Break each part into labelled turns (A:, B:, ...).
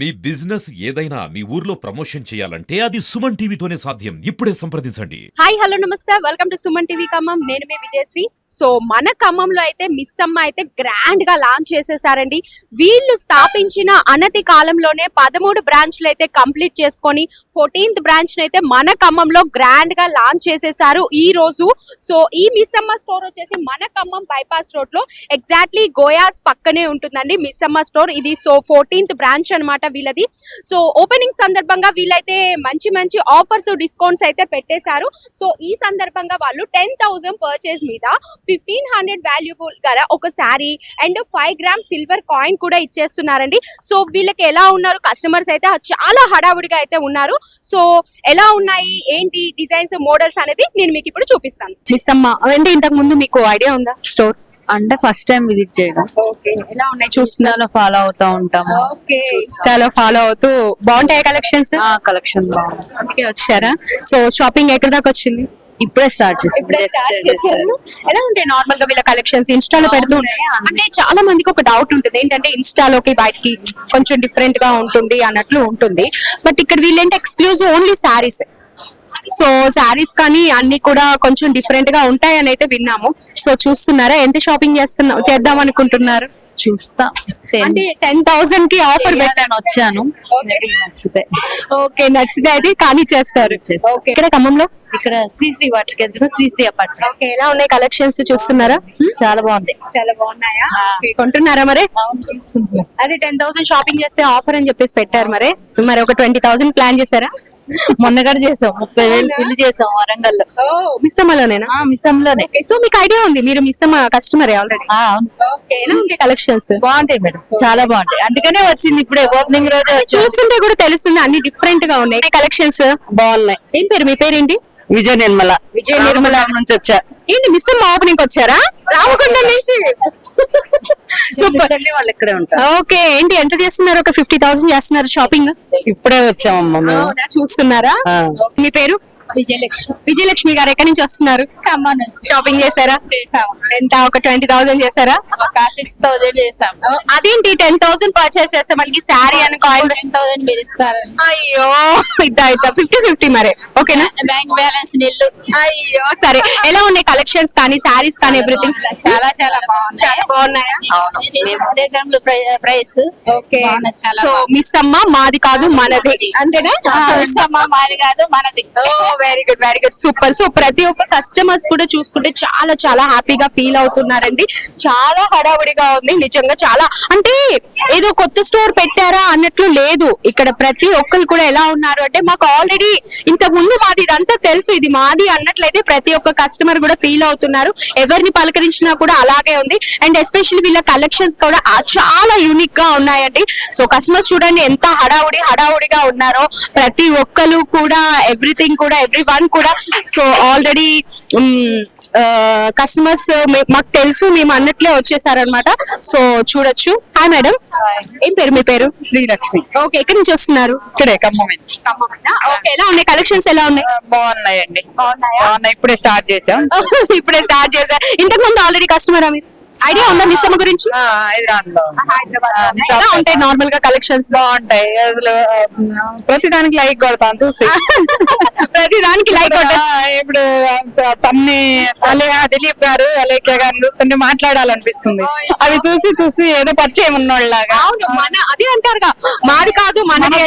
A: మీ business ఏదైనా మీ ఊర్లో promotion చేయాలంటే అది సుమన్ టీవీతోనే సాధ్యం. ఇప్పుడే సంప్రదించండి.
B: హాయ్ హలో నమస్తే. Welcome to Suman TV Khammam. నేను మీ విజయశ్రీ. సో మన ఖమ్మంలో అయితే మిస్ అమ్మ అయితే గ్రాండ్గా లాంచ్ చేసేసారండి. వీళ్ళు స్థాపించిన అనతి కాలంలోనే పదమూడు బ్రాంచ్లు అయితే కంప్లీట్ చేసుకొని ఫోర్టీన్త్ బ్రాంచ్ అయితే మన ఖమ్మంలో గ్రాండ్గా లాంచ్ చేసేసారు ఈ రోజు. సో ఈ మిస్ అమ్మ స్టోర్ వచ్చేసి మన ఖమ్మం బైపాస్ రోడ్లో. ఎగ్జాక్ట్లీ గోయాస్ పక్కనే ఉంటుందండి మిస్ అమ్మ స్టోర్ ఇది సో ఫోర్టీన్త్ బ్రాంచ్ అనమాట వీళ్ళది. సో ఓపెనింగ్ సందర్భంగా వీళ్ళైతే మంచి మంచి ఆఫర్స్ డిస్కౌంట్స్ అయితే పెట్టేశారు. సో ఈ సందర్భంగా వాళ్ళు టెన్ థౌసండ్ పర్చేస్ మీద ఫిఫ్టీన్ హండ్రెడ్ వాల్యుబుల్ గల ఒక sari and five gram silver coin కూడా ఇచ్చేస్తున్నారండి. సో వీళ్ళకి ఎలా ఉన్నారు? కస్టమర్స్ అయితే చాలా హడావుడిగా అయితే ఉన్నారు. సో ఎలా ఉన్నాయి? ఏంటి? డిజైన్స్ మోడల్స్ అనేది నేను మీకు ఇప్పుడు చూపిస్తాను. మిస్ అమ్మ అంటే ఇంతకు ముందు మీకు ఐడియా ఉందా? స్టోర్
C: అంటే ఫస్ట్ టైం విజిట్ చేయడం.
B: ఓకే ఎలా ఉన్నాయి చూస్తున్నారు
C: ఇన్స్టాలో ఫాలో అవుతా ఉంటాము.
B: ఓకే ఇన్స్టాలో ఫాలో అవుతూ బాగుంటాయి కలెక్షన్స్
C: కలెక్షన్ బాగుంది
B: అందుకే వచ్చారా? సో షాపింగ్ ఎక్కడ దాకా వచ్చింది?
C: ఇప్పుడే స్టార్ట్ చేసి
B: ఇప్పుడే స్టార్ట్ చేశారు. ఎలా ఉంటాయి నార్మల్గా వీళ్ళ కలెక్షన్స్ ఇన్స్టాలో పెడుతూ అంటే చాలా మందికి ఒక డౌట్ ఉంటుంది. ఏంటంటే ఇన్స్టాలోకి బయటికి కొంచెం డిఫరెంట్గా ఉంటుంది అన్నట్లు ఉంటుంది. బట్ ఇక్కడ వీళ్ళేంటి exclusive only saris so saris కానీ అన్ని కూడా కొంచెం డిఫరెంట్గా ఉంటాయని అయితే విన్నాము. సో చూస్తున్నారా? ఎంత షాపింగ్ చేస్తున్నా చేద్దాం అనుకుంటున్నారు?
C: చూస్తా.
B: అంటే టెన్ థౌసండ్కి ఆఫర్ పెట్టాను.
C: వచ్చాను నచ్చితే.
B: ఓకే నచ్చితే అయితే కానీ చేస్తారు. ఇక్కడ ఖమ్మంలో?
C: ఇక్కడ శ్రీశ్రీ వాటికి ఎదురు శ్రీశ్రీ అపార్ట్మెంట్
B: ఓకే ఎలా ఉన్నాయి కలెక్షన్స్ చూస్తున్నారా?
C: చాలా బాగుంది.
B: చాలా బాగున్నాయా? కొంటున్నారా మరి? అదే టెన్ థౌసండ్ షాపింగ్ చేస్తే ఆఫర్ అని చెప్పేసి పెట్టారు మరి. మరి ఒక ట్వంటీ థౌసండ్ ప్లాన్ చేశారా?
C: మొన్న కూడా చేసాం ముప్పై వేలు బిల్లు చేసాం వరంగల్లో
B: మిస్సమ్మలోనేనా?
C: మిసంలోనే
B: సో మీకు ఐడియా ఉంది మీరు మిస్సమ్మ కస్టమర్ ఆల్రెడీ కలెక్షన్స్?
C: బాగుంటాయి మేడం. చాలా బాగుంటాయి. అందుకనే వచ్చింది ఇప్పుడే ఓపెనింగ్ రోజే
B: చూస్తుంటే కూడా తెలుస్తుంది అన్ని డిఫరెంట్గా ఉన్నాయి. కలెక్షన్స్?
C: బాగున్నాయి.
B: ఏం పేరు మీ పేరేంటి?
C: విజయ నిర్మల
B: విజయ నిర్మల.
C: నుంచి వచ్చా.
B: ఏంటి మిస్సమ్మ ఓపెనింగ్ వచ్చారా? రామకొండ నుంచి? సూపర్
C: వాళ్ళు ఇక్కడే ఉంటారు.
B: ఓకే ఏంటి ఎంత చేస్తున్నారు? ఒక ఫిఫ్టీ థౌసండ్ చేస్తున్నారు షాపింగ్
C: ఇప్పుడే వచ్చామమ్మా మేము.
B: చూస్తున్నారా. మీ పేరు?
C: విజయలక్ష్మి.
B: విజయలక్ష్మి గారు ఎక్కడి నుంచి వస్తున్నారు?
C: ఖమ్మం నుంచి.
B: షాపింగ్ చేశారా?
C: చేసాము
B: ఎంత? ఒక ట్వంటీ థౌసండ్ చేశారా?
C: ఒక సిక్స్ థౌసండ్ చేసాం
B: అదేంటి? టెన్ థౌసండ్ పర్చేస్ చేస్తే మనకి శారీ అని కాయిన్
C: టెన్ థౌసండ్ మీరు ఇస్తారు
B: అయ్యో ఇద్దా ఇద్దా. ఫిఫ్టీ ఫిఫ్టీ మరి. ఓకేనా?
C: బ్యాంక్ బ్యాలెన్స్ నిల్లు.
B: అయ్యో సరే. ఎలా ఉన్నాయి కలెక్షన్స్ కానీ శారీస్ కానీ ఎవ్రీథింగ్?
C: చాలా చాలా
B: బాగున్నాయా.
C: ప్రైస్.
B: ఓకే.
C: చాలా
B: సో మిస్ అమ్మ మాది కాదు మనది. అంతేనా?
C: బాగుంది మాది కాదు మనది.
B: Very good very good. Super so ప్రతి ఒక్క కస్టమర్స్ కూడా చూసుకుంటే చాలా చాలా హ్యాపీగా ఫీల్ అవుతున్నారండి. చాలా హడావుడిగా ఉంది నిజంగా చాలా. అంటే ఏదో కొత్త స్టోర్ పెట్టారా అన్నట్లు లేదు. ఇక్కడ ప్రతి ఒక్కరు కూడా ఎలా ఉన్నారు అంటే మాకు ఆల్రెడీ ఇంతకు ముందు మాది ఇదంతా తెలుసు ఇది మాది అన్నట్లయితే ప్రతి ఒక్క కస్టమర్ కూడా ఫీల్ అవుతున్నారు. ఎవరిని పలకరించినా కూడా అలాగే ఉంది. అండ్ ఎస్పెషల్లీ వీళ్ళ కలెక్షన్స్ కూడా చాలా యూనిక్గా ఉన్నాయండి. సో కస్టమర్స్ చూడండి ఎంత హడావుడి హడావుడిగా ఉన్నారో. ప్రతి ఒక్కరు కూడా ఎవ్రీథింగ్ కూడా ఎవ్రీ వన్ కూడా సో ఆల్రెడీ కస్టమర్స్ మాకు తెలుసు మేము అన్నట్లే వచ్చేసారనమాట సో చూడొచ్చు. హాయ్ మేడం ఏం పేరు? మీ పేరు?
C: శ్రీలక్ష్మి.
B: ఓకే ఎక్కడి నుంచి వస్తున్నారు?
C: ఇక్కడే ఖమ్మం
B: ఓకే ఎలా ఉన్నాయి? కలెక్షన్స్ ఎలా ఉన్నాయి?
C: బాగున్నాయండి. బాగున్నాయి? ఇప్పుడే స్టార్ట్ చేసాం.
B: ఇప్పుడే స్టార్ట్ చేశారు ఇంతకు ముందు ఆల్రెడీ కస్టమర్ మీరు? ఐడియా ఉందా మిస్ అమ్మ గురించి?
C: లో
B: ఎలా ఉంటాయి నార్మల్గా కలెక్షన్స్
C: బాగుంటాయి. అసలు ప్రతి దానికి లైక్ కొడతాను చూసి.
B: ప్రతి దానికి లైక్
C: ఇప్పుడు అలే- దిలీప్ గారు అలేఖ్య గారిని చూస్తుంటే మాట్లాడాలనిపిస్తుంది. అవి చూసి చూసి ఏదో పరిచయం ఉన్నోళ్ళలాగా.
B: మన అదే అంటారుగా. మాది కాదు మనది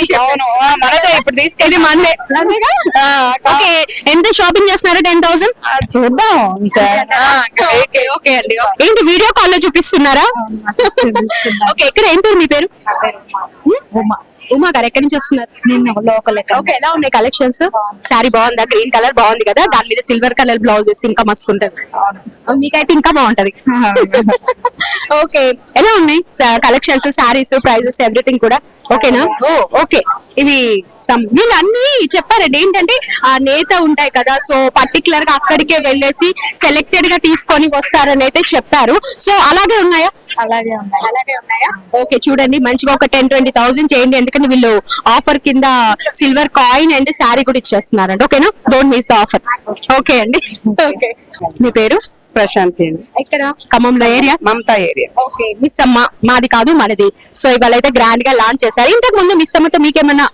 C: మనదే ఇప్పుడు తీసుకెళ్ళి
B: మనదే. ఓకే ఎంత షాపింగ్ చేస్తున్నారు? టెన్ థౌసండ్
C: చూద్దాం
B: ఓకే అండి ఏంటి వీడియో కాల్లో చూపిస్తున్నారా ఓకే ఎక్కడ ఏం పేరు మీ పేరు? ఉమా గారు ఎక్కడి నుంచి వస్తున్నారు?
C: లోకల్
B: ఓకే ఎలా ఉన్నాయి కలెక్షన్స్ సారీ బాగుందా? గ్రీన్ కలర్ బాగుంది కదా? దాని మీద సిల్వర్ కలర్ బ్లౌజెస్ ఇంకా మస్తు ఉంటది మీకైతే ఇంకా బాగుంటది. ఓకే ఎలా ఉన్నాయి? కలెక్షన్స్ సారీస్ ప్రైజెస్ ఎవ్రీథింగ్ కూడా? ఓకేనా ఓ ఓకే ఇవి some- వీళ్ళు అన్ని చెప్పారండి. ఏంటంటే ఆ నేత ఉంటాయి కదా సో పర్టికులర్గా అక్కడికే వెళ్ళేసి సెలెక్టెడ్గా తీసుకొని వస్తారని అయితే చెప్పారు. సో అలాగే ఉన్నాయా?
C: అలాగే ఉన్నాయి?
B: అలాగే ఉన్నాయా? ఓకే చూడండి మంచిగా ఒక టెన్ ట్వంటీ థౌసండ్ చేయండి. ఎందుకంటే వీళ్ళు ఆఫర్ కింద సిల్వర్ కాయిన్ అండ్ శారీ కూడా ఇచ్చేస్తున్నారండి. ఓకేనా don't miss the offer okay అండి. ఓకే మీ పేరు?
C: ప్రశాంతి అండి.
B: ఇక్కడ ఖమ్మంలో area?
C: Mamata area.
B: Okay Missamma. మాది కాదు మనది. సో ఇవాళ అయితే గ్రాండ్గా లాంచ్ చేశారు. ఇంతకు ముందు మిస్ అమ్మతో మీకేమన్నా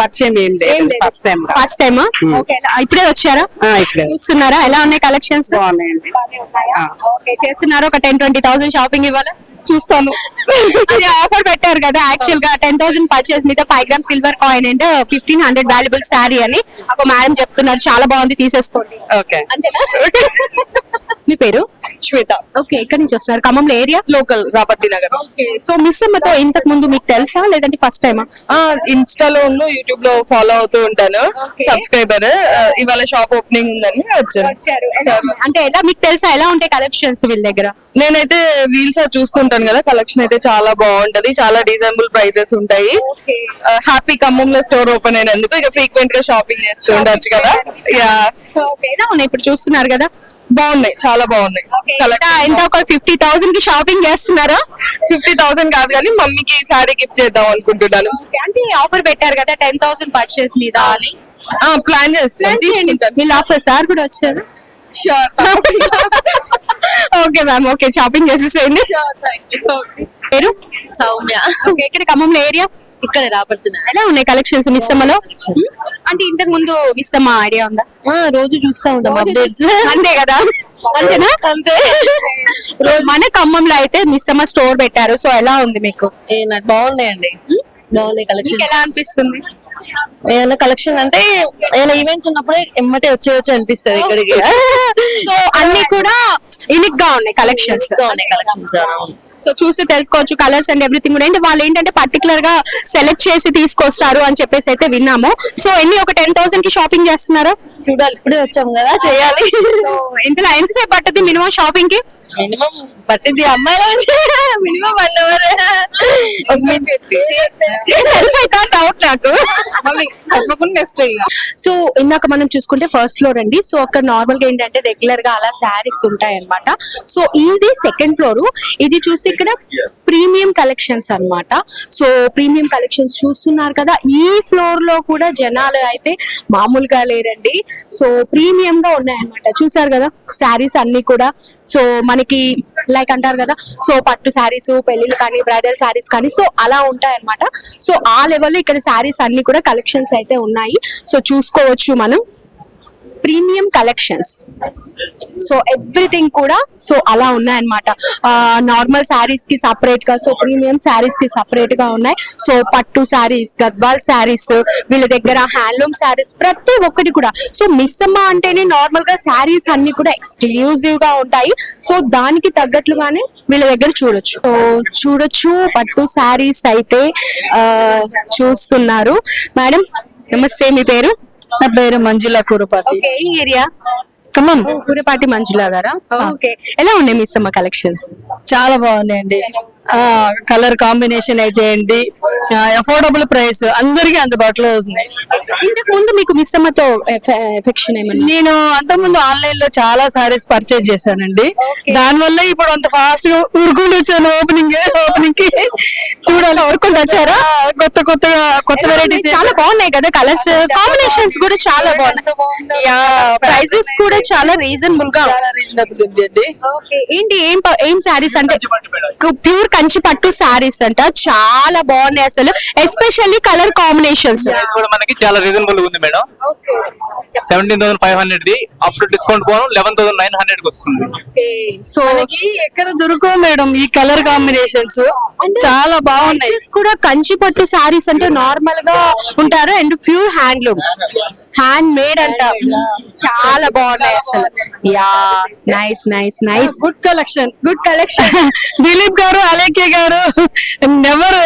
C: పరిచయం ఏం లేదు first time
B: first time okay ఇప్పుడే వచ్చారా?
C: ఇప్పుడే.
B: చూస్తున్నారా? ఎలా ఉన్నాయి కలెక్షన్స్
C: బాగున్నాయండి.
B: ఓకే చేస్తున్నారు? ఒక టెన్ ట్వంటీ థౌసండ్ షాపింగ్ ఇవ్వాలి? చూస్తాను. అది ఆఫర్ పెట్టారు కదా యాక్చువల్గా టెన్ థౌసండ్ పర్చేస్ మీద five gram silver coin and fifteen hundred valuable sari అని. ఒక మేడం చెప్తున్నారు చాలా బాగుంది తీసేసుకోండి.
C: ఓకే
B: అంతేనా? మీ పేరు?
C: శ్వేత.
B: ఓకే ఎక్కడి నుంచి వస్తున్నారు? ఖమ్మంలో area?
C: Local Rapathi Nagar.
B: So miss అమ్మతో ఇంతకు ముందు మీకు తెలుసా? లేదంటే ఫస్ట్ టైమా
C: ఉన్న యూట్యూబ్లో ఫాలో అవుతూ ఉంటాను. సబ్స్క్రైబర్ ఇవాళ షాప్ ఓపెనింగ్ ఉందని వచ్చాను
B: అంటే ఎలా? మీకు తెలుసా? ఎలా ఉంటాయి కలెక్షన్స్ వీళ్ళ దగ్గర?
C: నేనైతే వీల్స్ చూస్తుంటాను కదా కలెక్షన్ అయితే చాలా బాగుంటది. చాలా రీజనబుల్ ప్రైజెస్ ఉంటాయి. హ్యాపీ ఖమ్మంలో స్టోర్ ఓపెన్ అయినందుకు ఇక ఫ్రీక్వెంట్గా షాపింగ్ చేస్తూ ఉండొచ్చు కదా. యా
B: ఇప్పుడు చూస్తున్నారు కదా.
C: బాగున్నాయి చాలా బాగున్నాయి.
B: ఎంత ఒక ఫిఫ్టీ థౌసండ్కి షాపింగ్ చేస్తున్నారా?
C: ఫిఫ్టీ థౌసండ్ కాదు కానీ మమ్మీకి సారీ గిఫ్ట్ చేద్దాం అనుకుంటున్నాను.
B: అంటే ఆఫర్ పెట్టారు కదా టెన్ థౌసండ్ పర్చేస్ మీద అని.
C: ఆ ప్లాన్ చేస్తాను.
B: వీళ్ళ ఆఫర్ సార్ కూడా వచ్చారు? ఓకే మ్యామ్ ఓకే షాపింగ్ చేసేసేయండి. పేరు?
D: సౌమ్య.
B: ఓకే ఇక్కడ ఖమ్మంలో ఏరియా
D: ఇక్కడ రాబడుతున్నా.
B: ఎలా ఉన్నాయి కలెక్షన్స్ మిస్ అమ్మలో అంటే ఇంతకు ముందు మిస్ అమ్మ ఐడియా ఉందా
D: రోజు చూస్తా ఉంటాం అప్డేట్స్
B: అంతే కదా? అంతేనా?
D: అంతే.
B: మన ఖమ్మంలో అయితే మిస్ అమ్మ స్టోర్ పెట్టారు. సో ఎలా ఉంది మీకు?
D: బాగున్నాయండి. బాగున్నాయి కలెక్షన్
B: ఎలా అనిపిస్తుంది?
D: ఏదైనా కలెక్షన్ అంటే ఏదైనా ఈవెంట్స్ ఉన్నప్పుడే ఎమ్మటే వచ్చేయచ్చు అనిపిస్తుంది ఇక్కడికి.
B: సో అన్ని కూడా యూనిక్గా ఉన్నాయి కలెక్షన్స్ సో చూసి తెలుసుకోవచ్చు కలర్స్ అండ్ ఎవ్రీథింగ్ కూడా. ఏంటి వాళ్ళు ఏంటంటే పర్టికులర్గా సెలెక్ట్ చేసి తీసుకొస్తారు అని చెప్పేసి అయితే విన్నాము. సో ఎన్ని? ఒక టెన్ థౌసండ్కి షాపింగ్ చేస్తున్నారా?
D: చూడాలి ఇప్పుడే వచ్చాం కదా చేయాలి.
B: ఇంతలో ఎంతసేపు పట్టదు మినిమం షాపింగ్కి?
D: మినిమం పట్టింది అమ్మాయిల మినిమం వన్ అవర్.
B: డౌట్ నాకు.
C: తప్పకుండా నెక్స్ట్
B: సో ఇందాక మనం చూసుకుంటే ఫస్ట్ ఫ్లోర్ అండి. సో అక్కడ నార్మల్గా ఏంటంటే రెగ్యులర్గా అలా శారీస్ ఉంటాయి అన్నమాట సో ఇది సెకండ్ ఫ్లోర్ ఇది చూసి ఇక్కడ ప్రీమియం కలెక్షన్స్ అన్నమాట. సో ప్రీమియం కలెక్షన్స్ చూస్తున్నారు కదా ఈ ఫ్లోర్లో కూడా జనాలు అయితే మామూలుగా లేరండి. సో ప్రీమియం గా ఉన్నాయన్నమాట. చూసారు కదా శారీస్ అన్ని కూడా. సో మనకి లైక్ అంటారు కదా సో పట్టు శారీస్ పెళ్ళిళ్ళు కానీ బ్రైడల్ శారీస్ కానీ సో అలా ఉంటాయి అనమాట సో ఆ లెవెల్లో ఇక్కడ శారీస్ అన్ని కూడా కలెక్షన్స్ అయితే ఉన్నాయి. సో చూసుకోవచ్చు మనం. ప్రీమియం కలెక్షన్స్ సో ఎవ్రీథింగ్ కూడా సో అలా ఉన్నాయన్నమాట. నార్మల్ శారీస్కి సపరేట్గా సో ప్రీమియం శారీస్కి సపరేట్గా ఉన్నాయి. సో పట్టు శారీస్ గద్వాల్ శారీస్ వీళ్ళ దగ్గర హ్యాండ్లూమ్ శారీస్ ప్రతి ఒక్కటి కూడా. సో మిస్ అమ్మ అంటేనే నార్మల్గా శారీస్ అన్ని కూడా ఎక్స్క్లూజివ్గా ఉంటాయి. సో దానికి తగ్గట్లుగానే వీళ్ళ దగ్గర చూడొచ్చు. సో చూడొచ్చు పట్టు శారీస్ అయితే చూస్తున్నారు. మేడం నమస్తే మీ పేరు?
D: నా పేరు మంజుల కూరపాటి.
B: Okay area?
D: ఖమ్మం.
B: కూరపాటి మంజులా గారా? ఓకే. ఎలా ఉన్నాయి మిస్ అమ్మ కలెక్షన్స్
D: చాలా బాగున్నాయండి. కలర్ కాంబినేషన్ అయితే ఏంటి? అఫోర్డబుల్ ప్రైస్ అందరికి అందుబాటులో ఉంది.
B: ఇంతకు ముందు మీకు మిస్ అమ్మతో ఎఫెక్షన్ ఏమన్నా?
D: నేను అంతకుముందు ఆన్లైన్లో చాలా సారీస్ పర్చేజ్ చేశానండి. దాని వల్ల ఇప్పుడు అంత ఫాస్ట్గా ఉరుకుంటూ వచ్చాను ఓపెనింగ్ ఓపెనింగ్కి.
B: చూడాలి. ఊరుకుంటూ వచ్చారా?
D: కొత్త కొత్తగా కొత్త వెరైటీస్
B: చాలా బాగున్నాయి కదా కలర్స్ కాంబినేషన్స్ కూడా చాలా బాగున్నాయి. యా ప్రైసెస్ కూడా చాలా రీజనబుల్గా
D: చాలా రీజనబుల్ ఉంది అండి.
B: ఏంటి ఏం ప- ఏం శారీస్ అంటే ప్యూర్ కంచి పట్టు శారీస్ అంట. చాలా బాగున్నాయి అసలు. ఎస్పెషల్లీ కలర్ కాంబినేషన్స్
E: కూడా మనకి చాలా రీజనబుల్ ఉంది madam. Seventeen thousand five hundred the after discount phone eleven thousand nine హండ్రెడ్కి వస్తుంది.
B: సో
D: మనకి ఎక్కడ దొరకవు మేడం ఈ కలర్ కాంబినేషన్స్ చాలా బాగున్నాయి.
B: Prices కూడా కంచి పట్టు శారీస్ అంటే నార్మల్గా ఉంటారు. And pure handloom hand made అంట చాలా బాగున్నాయి. అసలు. Yeah nice nice nice.
D: Good collection.
B: Good collection.
D: Dilip గారు అలేఖ్య గారు నెవర్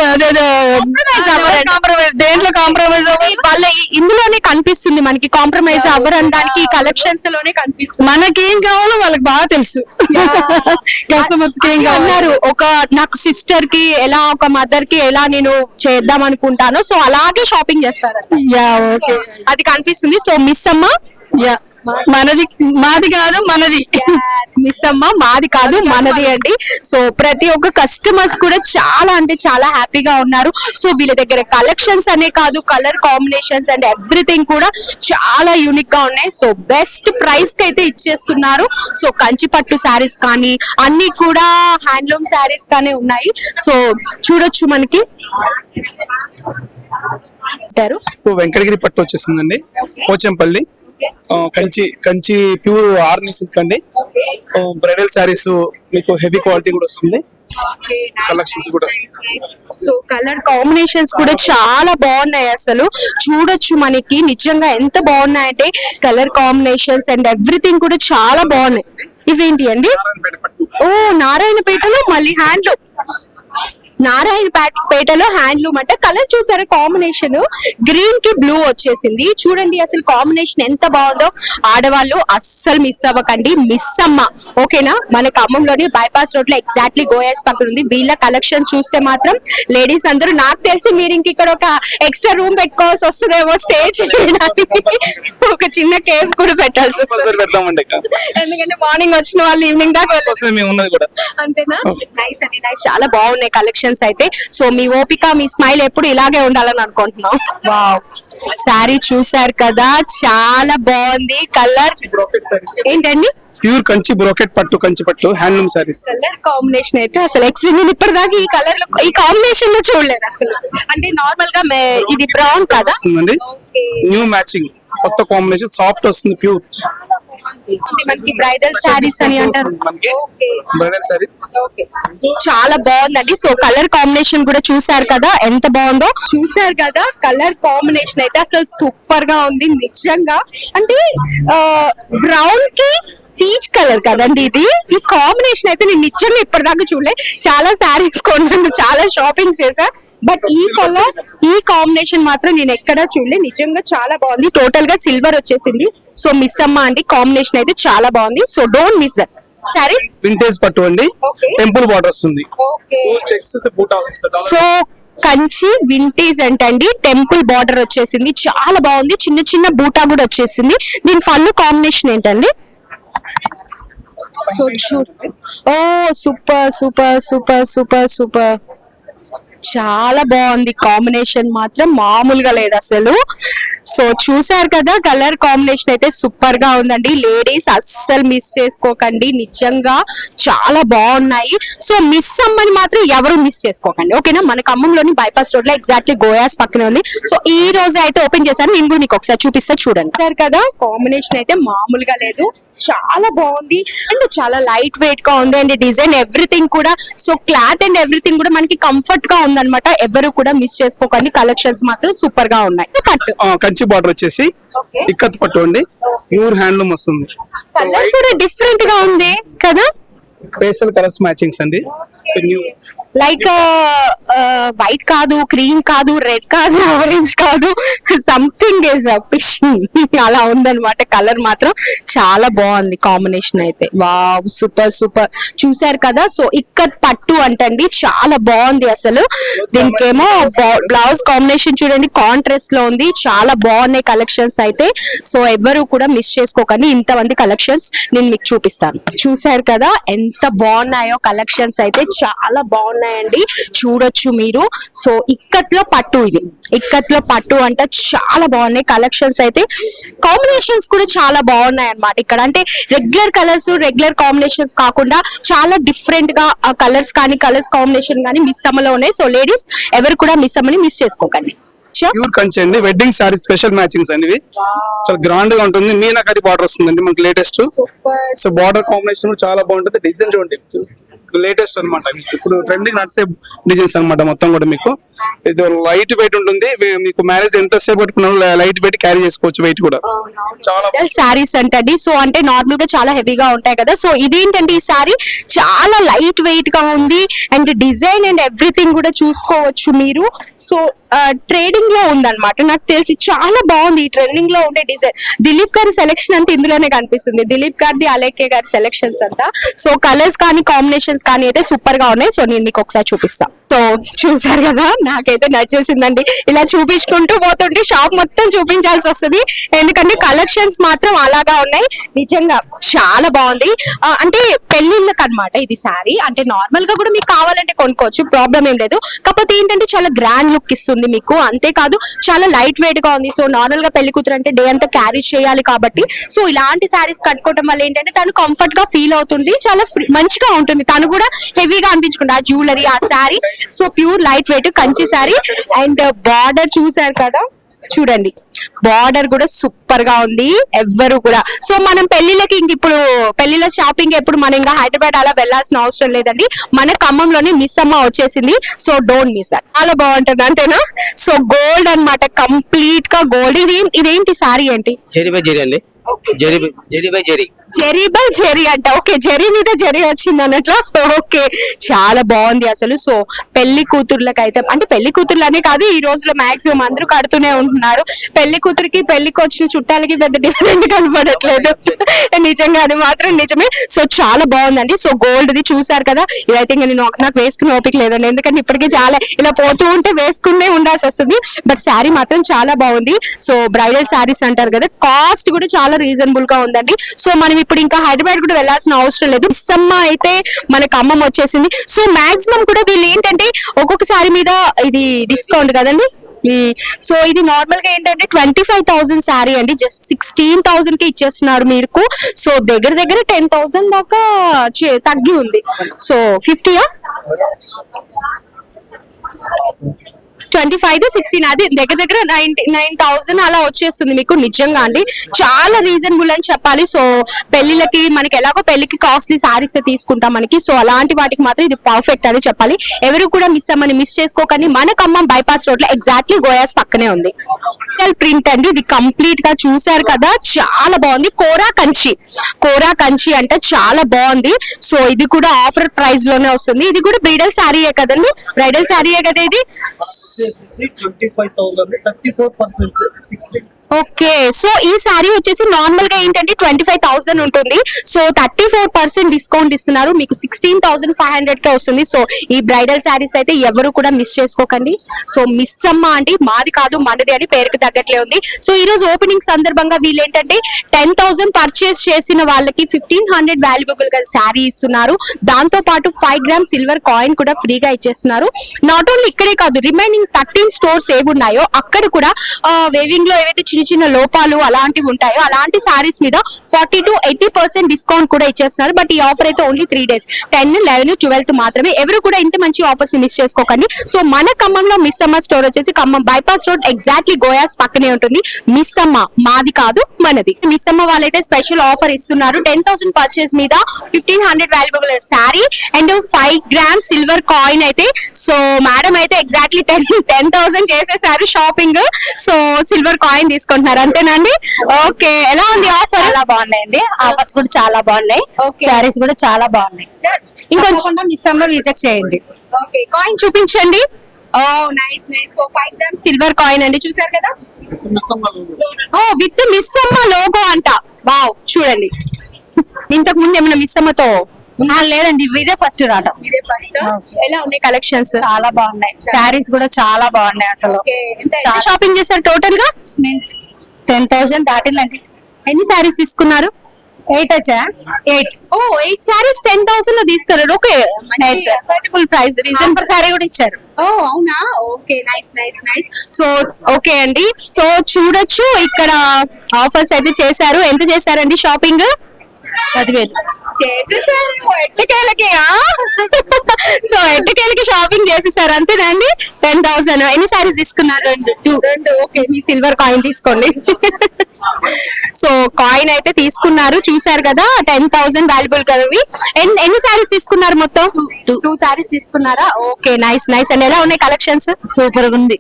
D: కాంప్రమైజ్ దేంట్లో కాంప్రమైజ్
B: వాళ్ళ ఇందులోనే కనిపిస్తుంది మనకి కాంప్రమైజ్ అవ్వరనడానికి కలెక్షన్స్లోనే కనిపిస్తుంది.
D: మనకేం కావాలో వాళ్ళకి బాగా తెలుసు. కస్టమర్స్కి ఏం కావాలి.
B: ఒక నాకు సిస్టర్కి ఎలా ఒక మదర్కి ఎలా నేను చేద్దాం అనుకుంటానో సో అలాగే షాపింగ్ చేస్తారు
D: యా ఓకే
B: అది కనిపిస్తుంది. సో మిస్ అమ్మ
D: యా మనది మాది కాదు మనది.
B: మిస్ అమ్మ మాది కాదు మనది అండి. సో ప్రతి ఒక్క కస్టమర్స్ కూడా చాలా అంటే చాలా హ్యాపీగా ఉన్నారు. సో వీళ్ళ దగ్గర కలెక్షన్స్ అనే కాదు కలర్ కాంబినేషన్స్ అండ్ ఎవ్రీథింగ్ కూడా చాలా యూనిక్గా ఉన్నాయి. సో బెస్ట్ ప్రైస్కి అయితే ఇచ్చేస్తున్నారు. సో కంచి పట్టు శారీస్ కానీ అన్ని కూడా హ్యాండ్లూమ్ శారీస్ కానీ ఉన్నాయి. సో చూడొచ్చు మనకి.
F: వెంకటగిరి పట్టు వచ్చేసిందండి. పోచంపల్లి. కంచి కంచి ప్యూర్ ఆర్ని సిల్క్ అండి. బ్రైడల్ శారీస్ మీకు హెవీ క్వాలిటీ కూడా వస్తుంది. కలెక్షన్స్ కూడా.
B: సో కలర్ కాంబినేషన్స్ కూడా చాలా బాగున్నాయి అసలు. చూడొచ్చు మనకి నిజంగా ఎంత బాగున్నాయంటే కలర్ కాంబినేషన్స్ అండ్ ఎవ్రీథింగ్ కూడా చాలా బాగున్నాయి. ఇవేంటి అండి? ఓ నారాయణపేటలో మళ్ళీ హ్యాండ్లూమ్ నారాయణపేటలో హ్యాండ్లూమ్ అంటే కలర్ చూసారా కాంబినేషన్ గ్రీన్కి బ్లూ వచ్చేసింది. చూడండి అసలు కాంబినేషన్ ఎంత బాగుందో. ఆడవాళ్ళు అస్సలు మిస్ అవ్వకండి. మిస్ అమ్మ. ఓకేనా? మన ఖమ్మంలోని బైపాస్ రోడ్లో ఎగ్జాక్ట్లీ గోయాస్ పక్కన ఉంది. వీళ్ళ కలెక్షన్ చూస్తే మాత్రం లేడీస్ అందరూ నాకు తెలిసి మీరు ఇంక ఇక్కడ ఒక ఎక్స్ట్రా రూమ్ పెట్టుకోవాల్సి వస్తుందేమో స్టేజ్ ఒక చిన్న కేఫ్ కూడా పెట్టాల్సి వస్తుంది. ఎందుకంటే మార్నింగ్ వచ్చిన వాళ్ళు ఈవినింగ్ దాకా అంతేనా? నైస్ అండి నైస్ చాలా బాగున్నాయి కలెక్షన్స్ అయితే. సో మీ ఓపిక మీ స్మైల్ ఎప్పుడు ఇలాగే ఉండాలని అనుకుంటున్నాం శారీ చూసారు కదా చాలా బాగుంది. కలర్ ఏంటండి?
F: ప్యూర్ కంచి బ్రోకెట్ పట్టు కంచి పట్టు హ్యాండ్లూమ్ శారీస్
B: కలర్ కాంబినేషన్ అయితే అసలు ఎక్సలెంట్ నేను ఇప్పటిదాకా ఈ కలర్లో ఈ కాంబినేషన్లో చూడలేదు అసలు. అంటే నార్మల్గా ఇది బ్రౌన్ కదా?
F: న్యూ మ్యాచింగ్ కొత్త కాంబినేషన్ సాఫ్ట్ వస్తుంది ప్యూర్
B: మనకి బ్రైడల్ శారీస్ అని అంటారు. చాలా బాగుందండి. సో కలర్ కాంబినేషన్ కూడా చూసారు కదా? ఎంత బాగుందో? చూసారు కదా? కలర్ కాంబినేషన్ అయితే అసలు సూపర్గా ఉంది నిజంగా. అంటే బ్రౌన్కి పీచ్ కలర్ కదండి ఇది. ఈ కాంబినేషన్ అయితే నేను నిజంగా ఇప్పటిదాకా చూడలే. చాలా శారీస్ కొన్నాను చాలా షాపింగ్ చేశా. బట్ ఈ కలర్ ఈ కాంబినేషన్ మాత్రం నేను ఎక్కడా చూడలే. నిజంగా చాలా బాగుంది. టోటల్గా సిల్వర్ వచ్చేసింది. సో మిస్ అమ్మ అండి కాంబినేషన్ అయితే చాలా బాగుంది. సో డోంట్ మిస్ దట్ సరే
F: వింటేజ్ పట్టు అండి. టెంపుల్ బార్డర్ వస్తుంది.
B: ఓకే
F: చెక్స్ బూటా వస్తుంది.
B: సో కంచి వింటేజ్ అంటండి టెంపుల్ బార్డర్ వచ్చేసింది. చాలా బాగుంది. చిన్న చిన్న బూటా కూడా వచ్చేసింది. దీని పళ్ళు కాంబినేషన్ ఏంటండి? సో చూ ఓ super super super super super చాలా బాగుంది. కాంబినేషన్ మాత్రం మామూలుగా లేదు అసలు. సో చూసారు కదా కలర్ కాంబినేషన్ అయితే సూపర్గా ఉందండి. లేడీస్ అస్సలు మిస్ చేసుకోకండి. నిజంగా చాలా బాగున్నాయి. సో మిస్ అమ్మని మాత్రం ఎవరు మిస్ చేసుకోకండి. ఓకేనా? మన ఖమ్మంలోని బైపాస్ రోడ్లో ఎగ్జాక్ట్లీ గోయాస్ పక్కనే ఉంది. సో ఈ రోజు అయితే ఓపెన్ చేశాను. నేను కూడా మీకు ఒకసారి చూపిస్తా చూడండి. కదా? కాంబినేషన్ అయితే మామూలుగా లేదు. చాలా బాగుంది. అండ్ చాలా లైట్ వెయిట్గా ఉంది. అండ్ డిజైన్ ఎవ్రీథింగ్ కూడా సో క్లాత్ అండ్ ఎవ్రీథింగ్ కూడా మనకి కంఫర్ట్గా ఉందన్నమాట. ఎవరు కూడా మిస్ చేసుకోకండి. కలెక్షన్స్ మాత్రం సూపర్గా ఉన్నాయి. పట్టు.
F: కంచి బార్డర్ వచ్చేసి. ఇక్కత్ పట్టు అండి. ప్యూర్ హ్యాండ్లూమ్ వస్తుంది.
B: కలర్ కూడా డిఫరెంట్గా ఉంది కదా?
F: పేస్టల్ కలర్స్ మ్యాచింగ్స్ అండి. New
B: like white uh, uh, కాదు క్రీమ్ కాదు రెడ్ కాదు ఆరెంజ్ కాదు సంథింగ్ ఇస్ పిష్ అలా ఉందన్నమాట. కలర్ మాత్రం చాలా బాగుంది కాంబినేషన్ అయితే. వావ్ సూపర్ సూపర్ చూసారు కదా? సో ఇక్కడ పట్టు అంటండి. చాలా బాగుంది అసలు. దీనికేమో బ్లౌజ్ కాంబినేషన్ చూడండి. కాంట్రాస్ట్లో ఉంది. చాలా బాగున్నాయి కలెక్షన్స్ అయితే. సో ఎవరు కూడా మిస్ చేసుకోకండి. ఇంతమంది కలెక్షన్స్ నేను మీకు చూపిస్తాను. చూసారు కదా? ఎంత బాగున్నాయో కలెక్షన్స్ అయితే. చాలా బాగున్నాయి. బాగున్నాయండి చూడొచ్చు మీరు. సో ఇక్కత్లో పట్టు ఇది. ఇక్కత్లో పట్టు అంటే చాలా బాగున్నాయి. కలెక్షన్స్ అయితే కాంబినేషన్స్ కూడా చాలా బాగున్నాయి అన్నమాట ఇక్కడ. అంటే రెగ్యులర్ కలర్స్ రెగ్యులర్ కాంబినేషన్స్ కాకుండా చాలా డిఫరెంట్గా కలర్స్ కానీ కలర్స్ కాంబినేషన్ కానీ మిస్ అమ్మలో ఉన్నాయి. సో లేడీస్ ఎవరు కూడా మిస్ అమ్మని మిస్ చేసుకోకండి?
F: ప్యూర్ కంచి అండి. వెడ్డింగ్ సారీ స్పెషల్ మ్యాచింగ్స్ అండి ఇవి. చాలా గ్రాండ్గా ఉంటుంది. మీనాకరి బార్డర్ వస్తుందండి మనకి లేటెస్ట్ సో బార్డర్ కాంబినేషన్ కూడా చాలా బాగుంటుంది. డిజైన్ చూడండి లేటెస్ట్ అన్నమాట. ఇప్పుడు ట్రెండింగ్ నడిచే డిజైన్స్ అన్నమాట మొత్తం కూడా మీకు. ఇది లైట్ వెయిట్ ఉంటుంది. మీకు మ్యారేజ్ ఎంత సేపు పట్టుకున్నా లైట్ వెయిట్ క్యారీ చేసుకోవచ్చు వెయిట్ కూడా. చాలా
B: శారీస్ అంటండి సో అంటే నార్మల్గా చాలా హెవీగా ఉంటాయి కదా. సో ఇదేంటంటే ఈ శారీ చాలా లైట్ వెయిట్గా ఉంది అండ్ డిజైన్ అండ్ ఎవ్రీథింగ్ కూడా చూసుకోవచ్చు మీరు. సో ట్రేడింగ్లో ఉందన్నమాట. నాకు తెలిసి చాలా బాగుంది ఈ ట్రెండింగ్లో ఉండే డిజైన్ దిలీప్ గారి సెలెక్షన్ అంతా ఇందులోనే కనిపిస్తుంది. దిలీప్ గారిది అలేకే గారి సెలెక్షన్స్ అంతా. సో కలర్స్ కానీ కాంబినేషన్స్ కానీ అయితే సూపర్గా ఉన్నాయి. సో నేను మీకు ఒకసారి చూపిస్తా. సో చూసారు కదా నాకైతే నచ్చేసిందండి. ఇలా చూపించుకుంటూ పోతుంటే షాప్ మొత్తం చూపించాల్సి వస్తుంది. ఎందుకంటే కలెక్షన్స్ మాత్రం అలాగా ఉన్నాయి. నిజంగా చాలా బాగుంది. అంటే పెళ్ళిళ్ళకి అన్నమాట ఇది శారీ. అంటే నార్మల్గా కూడా మీకు కావాలంటే కొనుక్కోవచ్చు. ప్రాబ్లం ఏం లేదు. కాకపోతే ఏంటంటే చాలా గ్రాండ్ లుక్ ఇస్తుంది మీకు. అంతేకాదు చాలా లైట్ వెయిట్గా ఉంది. సో నార్మల్గా పెళ్ళి కూతురు అంటే డే అంతా క్యారీ చేయాలి కాబట్టి. సో ఇలాంటి శారీస్ కట్టుకోవడం వల్ల ఏంటంటే తను కంఫర్ట్గా ఫీల్ అవుతుంది. చాలా మంచిగా ఉంటుంది. తను కూడా హెవీగా అనిపించుకుంటుంది ఆ జ్యువెలరీ ఆ sari so pure light weight Kanchi sari and border చూసారు కదా? చూడండి. బార్డర్ కూడా సూపర్గా ఉంది. ఎవ్వరు కూడా. సో మనం పెళ్ళిళ్ళకి ఇంక ఇప్పుడు పెళ్ళిళ్ళ షాపింగ్ ఎప్పుడు మనం ఇంకా హైదరాబాద్ అలా వెళ్ళాల్సిన అవసరం లేదండి. మన ఖమ్మంలోనే మిస్ అమ్మ వచ్చేసింది. సో డోంట్ మిస్ దట్ చాలా బాగుంటుంది అంతేనా? సో గోల్డ్ అన్నమాట. కంప్లీట్గా గోల్డ్ ఇది ఇదేంటి సారీ ఏంటి?
G: జెరీ బై జెరీ అండి. జెరీ బై జెరీ జెరీ
B: బై జెరీ అంట. ఓకే జెరీ మీద జెరీ వచ్చింది అన్నట్లు. ఓకే చాలా బాగుంది అసలు. సో పెళ్ళి కూతుర్లకు అయితే అంటే పెళ్ళి కూతుర్లనే కాదు ఈ రోజులో మాక్సిమం అందరూ కడుతూనే ఉంటున్నారు. పెళ్ళి కూతురికి పెళ్ళికి వచ్చిన చుట్టాలకి పెద్ద డిఫరెంట్ కనపడట్లేదు. నిజంగా అది మాత్రం నిజమే. సో చాలా బాగుందండి. సో గోల్డ్ ది చూసారు కదా. ఇదైతే ఇంకా నేను నాకు వేసుకునే ఓపిక లేదండి. ఎందుకంటే ఇప్పటికీ చాలా ఇలా పోతూ ఉంటే వేసుకునే ఉండాల్సి వస్తుంది. బట్ శారీ మాత్రం చాలా బాగుంది. సో బ్రైడల్ శారీస్ అంటారు కదా. కాస్ట్ కూడా చాలా రీజనబుల్గా ఉందండి. సో మనం ఇప్పుడు ఇంకా హైదరాబాద్ కూడా వెళ్ళాల్సిన అవసరం లేదు. మిస్సమ్మ అయితే మనకు అమ్మమ్మ వచ్చేసింది. సో మాక్సిమం కూడా వీళ్ళు ఏంటంటే ఒక్కొక్క శారీ మీద ఇది డిస్కౌంట్ కదండి? సో ఇది నార్మల్గా ఏంటంటే ట్వంటీ ఫైవ్ థౌసండ్ శారీ అండి. జస్ట్ సిక్స్టీన్ థౌసండ్కి ఇచ్చేస్తున్నారు మీకు సో దగ్గర దగ్గర టెన్ థౌసండ్ దాకా చే- తగ్గి ఉంది. సో ఫిఫ్టీయా? ట్వంటీ ఫైవ్ సిక్స్టీన్ అది దగ్గర దగ్గర నైన్టీ నైన్ థౌసండ్ అలా వచ్చేస్తుంది మీకు నిజంగా అండి. చాలా రీజనబుల్ అని చెప్పాలి. సో పెళ్ళిళ్ళకి మనకి ఎలాగో పెళ్ళికి కాస్ట్లీ సారీస్ తీసుకుంటాం మనకి. సో అలాంటి వాటికి మాత్రం ఇది పర్ఫెక్ట్ అని చెప్పాలి. ఎవరు కూడా మిస్ అమ్మని మిస్ చేసుకోకండి. మన ఖమ్మం బైపాస్ రోడ్లో ఎగ్జాక్ట్లీ గోయాస్ పక్కనే ఉంది. ప్రింట్ అండి. ఇది కంప్లీట్గా చూసారు కదా. చాలా బాగుంది. కోరా కంచి. కోరా కంచి అంటే చాలా బాగుంది. సో ఇది కూడా ఆఫర్ ప్రైస్లోనే వస్తుంది. ఇది కూడా బ్రైడల్ శారీయే కదండి? బ్రైడల్ శారీయే కదా ఇది?
G: Twenty five thousand thirty four percent
B: okay so ఈ సారీ వచ్చేసి నార్మల్గా ఏంటంటే ట్వంటీ ఫైవ్ థౌసండ్ ఉంటుంది. So thirty four percent discount ఇస్తున్నారు. మీకు సిక్స్టీన్ థౌసండ్ ఫైవ్ హండ్రెడ్ కే వస్తుంది. సో ఈ బ్రైడల్ శారీస్ అయితే ఎవరు కూడా మిస్ చేసుకోకండి. సో మిస్ అమ్మ అండి మాది కాదు మనది అని పేరుకి తగ్గట్లే ఉంది. సో ఈ రోజు ఓపెనింగ్ సందర్భంగా వీళ్ళు ఏంటంటే టెన్ థౌసండ్ పర్చేస్ చేసిన వాళ్ళకి ఫిఫ్టీన్ హండ్రెడ్ వాల్యుబుల్గా శారీ ఇస్తున్నారు. దాంతో పాటు ఫైవ్ గ్రామ్ సిల్వర్ కాయిన్ కూడా ఫ్రీగా ఇచ్చేస్తున్నారు. నాట్ ఓన్లీ ఇక్కడే కాదు రిమైనింగ్ థర్టీన్ స్టోర్స్ ఏవి ఉన్నాయో అక్కడ కూడా వేవింగ్లో ఏవైతే చిన్న చిన్న లోపాలు అలాంటివి ఉంటాయో అలాంటి సారీస్ మీద forty two eighty percent discount కూడా ఇచ్చేస్తున్నారు. బట్ ఈ ఆఫర్ అయితే only three days ten eleven twelfth మాత్రమే. ఎవరు కూడా ఇంత మంచి ఆఫర్స్ని మిస్ చేసుకోకండి. సో మన ఖమ్మంలో మిస్ అమ్మ స్టోర్ వచ్చేసి Khammam bypass road exactly Goyas పక్కనే ఉంటుంది. మిస్ అమ్మ మాది కాదు మనది. మిస్ అమ్మ వాళ్ళైతే స్పెషల్ ఆఫర్ ఇస్తున్నారు. టెన్ థౌసండ్ పర్చేస్ మీద fifteen hundred valuable sari and five gram silver coin అయితే. సో మేడం అయితే ఎగ్జాక్ట్లీ టెన్ టెన్ థౌసండ్ చేసేసారు షాపింగ్ సో సిల్వర్ కాయిన్ తీసుకుంటున్నారు. అంతేనండి? ఓకే ఎలా ఉంది ఆఫర్
D: చాలా బాగున్నాయండి. ఆఫర్స్ కూడా చాలా బాగున్నాయి. శారీస్ కూడా చాలా బాగున్నాయి.
B: ఇంకొంచెం
D: మిస్ అమ్మ విజిట్ చేయండి.
B: ఓకే కాయిన్ చూపించండి. ఓ nice nice so five gram silver coin అండి. చూసారు కదా? Oh with Missamma logo అంట. వావ్ చూడండి. ఇంతకు ముందు ఏమైనా మిస్ అమ్మతో
D: ఆ, లేదండి ఇదే ఫస్ట్ రావటం.
B: ఎలా ఉన్నాయి కలెక్షన్స్
D: చాలా బాగున్నాయి. శారీస్ కూడా చాలా బాగున్నాయి అసలు. చాలా
B: షాపింగ్ చేశారు టోటల్గా?
D: టెన్ థౌసండ్ దాటిందండి.
B: ఎన్ని సారీస్ తీసుకున్నారు?
D: ఎయిట్ వచ్చా?
B: Eight oh eight saris ten థౌసండ్లో తీసుకున్నారు. Okay. Affordable price reason
D: super sari కూడా ఇచ్చారు.
B: ఓ అవునా? Okay nice nice nice so okay అండి. సో చూడొచ్చు. ఇక్కడ ఆఫర్స్ అయితే చేశారు. ఎంత చేశారండి షాపింగ్
D: పదివేలు.
B: చేసేసారు ఎట్టకేలకి సో ఎట్టకేలకి షాపింగ్ చేసేసారు? అంతేనండి? టెన్ థౌసండ్ ఎన్ని సారీస్ తీసుకున్నారు? రెండు. రెండు ఓకే. మీ సిల్వర్ కాయిన్ తీసుకోండి. సో కాయిన్ అయితే తీసుకున్నారు. చూసారు కదా టెన్ థౌసండ్ వాల్యుబుల్ కదవి. ఎన్ని ఎన్ని సారీస్ తీసుకున్నారు మొత్తం? టూ సారీస్ తీసుకున్నారా? ఓకే నైస్ నైస్ అండ్ ఎలా ఉన్నాయి కలెక్షన్స్
D: సూపర్ ఉంది.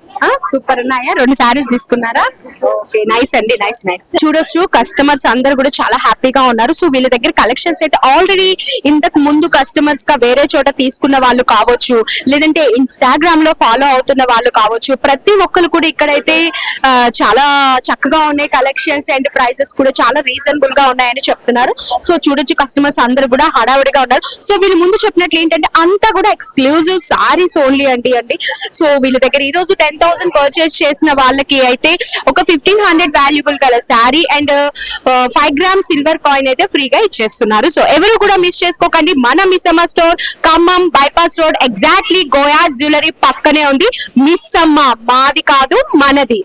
B: సూపర్ ఉన్నాయా? రెండు సారీస్ తీసుకున్నారా? ఓకే నైస్ అండి నైస్ నైస్ చూడొచ్చు కస్టమర్స్ అందరు కూడా చాలా హ్యాపీగా ఉన్నారు. సో వీళ్ళ దగ్గర కలెక్షన్స్ అయితే ఆల్రెడీ ఇంతకు ముందు కస్టమర్స్గా వేరే చోట తీసుకున్న వాళ్ళు కావచ్చు లేదంటే ఇన్స్టాగ్రామ్లో ఫాలో అవుతున్న వాళ్ళు కావచ్చు ప్రతి ఒక్కరు కూడా ఇక్కడైతే చాలా చక్కగా ఉన్నాయి కలెక్షన్ కలెక్షన్స్ అండ్ ప్రైసెస్ కూడా చాలా రీజనబుల్గా ఉన్నాయని చెప్తున్నారు. సో చూడొచ్చు కస్టమర్స్ అందరూ కూడా హడావిడిగా ఉన్నారు. సో వీళ్ళు ముందు చెప్పినట్లు ఏంటంటే అంతా కూడా ఎక్స్క్లూజివ్ సారీస్ ఓన్లీ అండి అండి. సో వీళ్ళ దగ్గర ఈ రోజు టెన్ థౌసండ్ పర్చేస్ చేసిన వాళ్ళకి అయితే ఒక ఫిఫ్టీన్ హండ్రెడ్ వాల్యుబుల్ గల sari and five gram silver coin అయితే ఫ్రీగా ఇచ్చేస్తున్నారు. సో ఎవరు కూడా మిస్ చేసుకోకండి. మన Missamma store Khammam bypass road exactly Goya jewellery పక్కనే ఉంది. మిస్ అమ్మ మాది కాదు మనది.